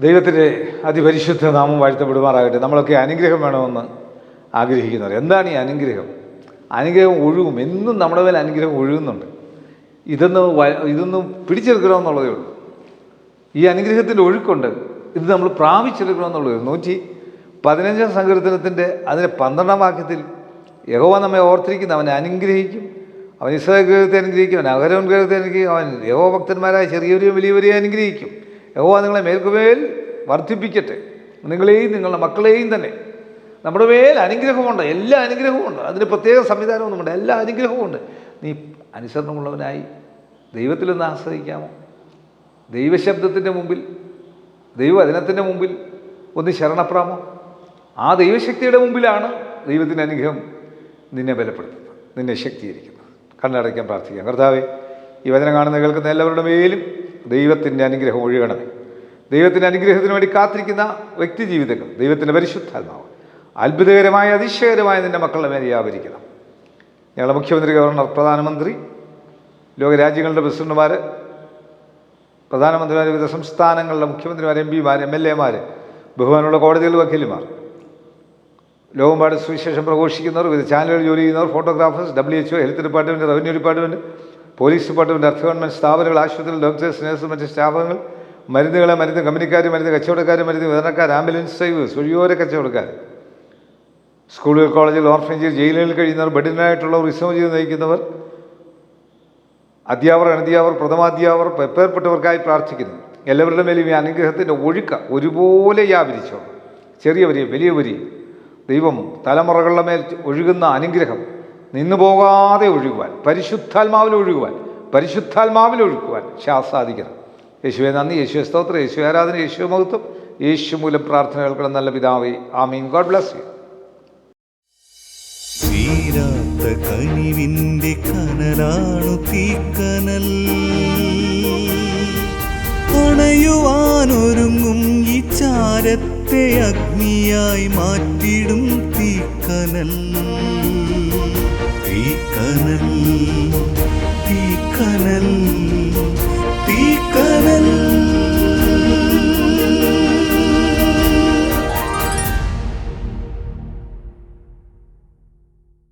ദൈവത്തിന്റെ അതിപരിശുദ്ധ നാമം വാഴ്ത്തപ്പെടുമാറാകട്ടെ. നമ്മളൊക്കെ അനുഗ്രഹം വേണമെന്ന് ആഗ്രഹിക്കുന്നവർ. എന്താണ് ഈ അനുഗ്രഹം? അനുഗ്രഹം ഒഴുകും. എന്നും നമ്മുടെ മേൽ അനുഗ്രഹം ഒഴുകുന്നുണ്ട്. ഇതൊന്ന് ഇതൊന്നും പിടിച്ചെടുക്കണമെന്നുള്ളതേ ഉള്ളൂ. ഈ അനുഗ്രഹത്തിന്റെ ഒഴുക്കുണ്ട്. ഇത് നമ്മൾ പ്രാപിച്ചെടുക്കണം എന്നുള്ളത് നൂറ്റി പതിനഞ്ചാം സങ്കീർത്തനത്തിന്റെ അതിന്റെ പന്ത്രണ്ടാം വാക്യത്തിൽ യഹോവ നമ്മെ ഓർത്തിരിക്കുന്ന. അവനെ അനുഗ്രഹിക്കും. അവൻ ഇസ്രായേൽ ഗ്രഹത്തെ അനുഗ്രഹിക്കും. അവൻ അഹരോൻ ഗ്രഹത്തെ അനുഗ്രഹിക്കും. അവൻ യഹോവ ഭക്തന്മാരായ ചെറിയവരെയും വലിയവരെയും അനുഗ്രഹിക്കും. യഹോവ നിങ്ങളെ മേൽക്കുമേൽ വർദ്ധിപ്പിക്കട്ടെ. നിങ്ങളെയും നിങ്ങളുടെ മക്കളെയും തന്നെ. നമ്മുടെ മേൽ അനുഗ്രഹമുണ്ട് എല്ലാ അനുഗ്രഹമുണ്ട് അതിന് പ്രത്യേക സംവിധാനമൊന്നുമുണ്ട് എല്ലാ അനുഗ്രഹവുമുണ്ട് നീ അനുസരണമുള്ളവനായി ദൈവത്തിൽ നിന്ന് ആശ്രയിക്കാമോ? ദൈവശബ്ദത്തിന്റെ മുമ്പിൽ ദൈവവചനത്തിന്റെ മുമ്പിൽ ഒന്ന് ശരണപ്രാമോ ആ ദൈവശക്തിയുടെ മുമ്പിലാണ് ദൈവത്തിന്റെ അനുഗ്രഹം നിന്നെ ബലപ്പെടുത്തുന്നത് നിന്നെ ശക്തീകരിക്കുന്നത്. കണ്ണടയ്ക്കാൻ പ്രാർത്ഥിക്കാം. കർത്താവേ ഈ വചനം കാണുന്ന കേൾക്കുന്ന എല്ലാവരുടെ മേലും ദൈവത്തിന്റെ അനുഗ്രഹം ഒഴുകണമേ. ദൈവത്തിന്റെ അനുഗ്രഹത്തിന് വേണ്ടി കാത്തിരിക്കുന്ന വ്യക്തി ജീവിതങ്ങൾ ദൈവത്തിന്റെ പരിശുദ്ധാത്മാവ് അത്ഭുതകരമായ അതിശയകരമായ നിന്റെ മക്കളുടെ മേലെ വ്യാപരിക്കണം. ഞങ്ങളുടെ മുഖ്യമന്ത്രി ഗവർണർ പ്രധാനമന്ത്രി ലോകരാജ്യങ്ങളുടെ പ്രസിഡന്റുമാർ പ്രധാനമന്ത്രിമാർ വിവിധ സംസ്ഥാനങ്ങളിലെ മുഖ്യമന്ത്രിമാർ എം പിമാർ എം എൽ എമാർ ബഹുമാനമുള്ള കോടതികൾ വക്കീലുമാർ ലോകമ്പാട് സുവിശേഷം പ്രഘോഷിക്കുന്നവർ വിവിധ ചാനലുകൾ ജോലി ചെയ്യുന്നവർ photographers W H health department revenue department police department അർദ്ധ ഗവൺമെന്റ് സ്ഥാപനങ്ങൾ ആശുപത്രികൾ ഡോക്ടേഴ്സ് നഴ്സ് മറ്റ് സ്റ്റാഫുകൾ മരുന്നുകളെ മരുന്ന് കമ്പനിക്കാർ മരുന്ന് കച്ചവടക്കാർ മരുന്ന് വിതരണക്കാർ ആംബുലൻസ് ഡ്രൈവേഴ്സ് ഒഴിയോര കച്ചവടക്കാർ. സ്കൂളുകൾ കോളേജിൽ ഓർഫനേജിൽ ജയിലുകളിൽ കഴിയുന്നവർ ബഡിനായിട്ടുള്ളവർ വിശ്രമം ചെയ്ത് നയിക്കുന്നവർ അധ്യാപകർ അനധ്യാപകർ പ്രഥമാധ്യാപകർ പേർപ്പെട്ടവർക്കായി പ്രാർത്ഥിക്കുന്നു. എല്ലാവരുടെ മേലും ഈ അനുഗ്രഹത്തിന്റെ ഒഴുക്ക ഒരുപോലെ വ്യാപരിച്ചോ ചെറിയവരെയും വലിയവരെയും. ദൈവം തലമുറകളുടെ മേൽ ഒഴുകുന്ന അനുഗ്രഹം. നിന്നു പോകാതെ ഒഴുകുവാൻ പരിശുദ്ധാത്മാവിൽ ഒഴുകുവാൻ പരിശുദ്ധാത്മാവിൽ ഒഴുക്കുവാൻ ശാസാധിക്കണം യേശുവെ നന്ദി. യേശു സ്തോത്രം. യേശു ആരാധന. യേശു മഹത്വം. യേശു മൂലം പ്രാർത്ഥനകൾ നല്ല പിതാവേ ആമീൻ. God bless you. തീരാത്ത കനിവിന്റെ കനലാണു തീക്കനൽ. അണയുവാനൊരുങ്ങും ഈ ചാരത്തെ അഗ്നിയായി മാറ്റിടും തീക്കനൽ. തീക്കനൽ തീക്കനൽ